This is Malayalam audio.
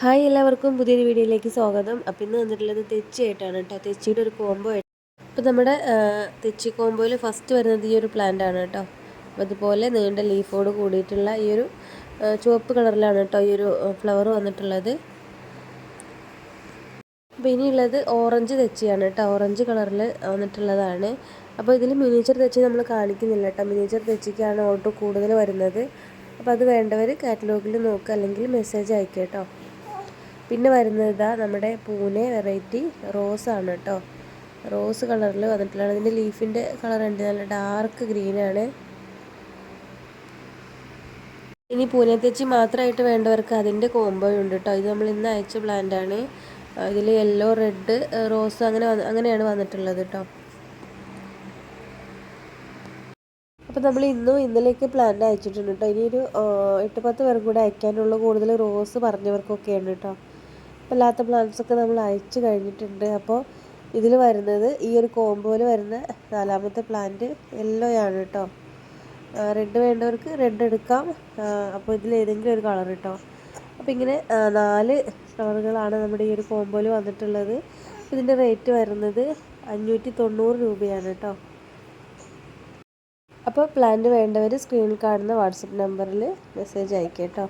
ഹായ് എല്ലാവർക്കും പുതിയൊരു വീഡിയോയിലേക്ക് സ്വാഗതം. അപ്പം ഇന്ന് വന്നിട്ടുള്ളത് തെച്ചിയായിട്ടാണ് കേട്ടോ. തെച്ചിയുടെ ഒരു കോംബോ ആയിട്ട്. അപ്പോൾ നമ്മുടെ തെച്ചി കോംബോയിൽ ഫസ്റ്റ് വരുന്നത് ഈ ഒരു പ്ലാന്റ് ആണ് കേട്ടോ. അപ്പോൾ അതുപോലെ നീണ്ട ലീഫോട് കൂടിയിട്ടുള്ള ഈ ഒരു ചുവപ്പ് കളറിലാണ് കേട്ടോ ഈ ഒരു ഫ്ലവർ വന്നിട്ടുള്ളത്. അപ്പോൾ ഇനിയുള്ളത് ഓറഞ്ച് തെച്ചിയാണ് കേട്ടോ. ഓറഞ്ച് കളറിൽ വന്നിട്ടുള്ളതാണ്. അപ്പോൾ ഇതിൽ മിനിയേച്ചർ തെച്ചി നമ്മൾ കാണിക്കുന്നില്ല കേട്ടോ. മിനിയേച്ചർ തെച്ചിക്കാണ് ഓട്ടോ കൂടുതൽ വരുന്നത്. അപ്പോൾ അത് വേണ്ടവർ കാറ്റലോഗിൽ നോക്കുക അല്ലെങ്കിൽ മെസ്സേജ് അയക്കുക കേട്ടോ. പിന്നെ വരുന്നത് നമ്മുടെ പൂനെ വെറൈറ്റി റോസ് ആണ് കേട്ടോ. റോസ് കളറിൽ വന്നിട്ടുള്ളതാണ്. ഇതിന്റെ ലീഫിന്റെ കളർ ഉണ്ട് നല്ല ഡാർക്ക് ഗ്രീനാണ്. ഇനി പൂനെ തെച്ചി മാത്രമായിട്ട് വേണ്ടവർക്ക് അതിന്റെ കോംബോ ഉണ്ട് കേട്ടോ. ഇത് നമ്മൾ ഇന്ന് അയച്ച പ്ലാന്റ് ആണ്. ഇതിൽ യെല്ലോ റെഡ് റോസ് അങ്ങനെ അങ്ങനെയാണ് വന്നിട്ടുള്ളത് കേട്ടോ. അപ്പോൾ നമ്മൾ ഇന്നും ഇന്നലെയൊക്കെ പ്ലാന്റ് അയച്ചിട്ടുണ്ട് കേട്ടോ. ഇനിയൊരു എട്ട് പത്ത് പേർക്ക് കൂടെ അയക്കാനുള്ള. കൂടുതൽ റോസ് പറഞ്ഞവർക്കൊക്കെയാണ് കേട്ടോ. അല്ലാത്ത പ്ലാന്റ്സ് ഒക്കെ നമ്മൾ അയച്ചു കഴിഞ്ഞിട്ടുണ്ട്. അപ്പോൾ ഇതിൽ വരുന്നത് ഈ ഒരു കോംബോയിൽ വരുന്ന നാലാമത്തെ പ്ലാന്റ് യെല്ലോ ആണ് കേട്ടോ റെഡ് വേണ്ടവർക്ക് റെഡ് എടുക്കാം. അപ്പോൾ ഇതിൽ ഏതെങ്കിലും ഒരു കളർ കേട്ടോ അപ്പോൾ ഇങ്ങനെ നാല് കളറുകളാണ് നമ്മുടെ ഈ ഒരു കോംബോയിൽ വന്നിട്ടുള്ളത്. ഇതിന്റെ റേറ്റ് വരുന്നത് അഞ്ഞൂറ്റി തൊണ്ണൂറ് രൂപയാണ് കേട്ടോ അപ്പോൾ പ്ലാന്റ് വേണ്ടവർ സ്ക്രീനിൽ കാണുന്ന വാട്സപ്പ് നമ്പറിൽ മെസ്സേജ് അയക്കാം കേട്ടോ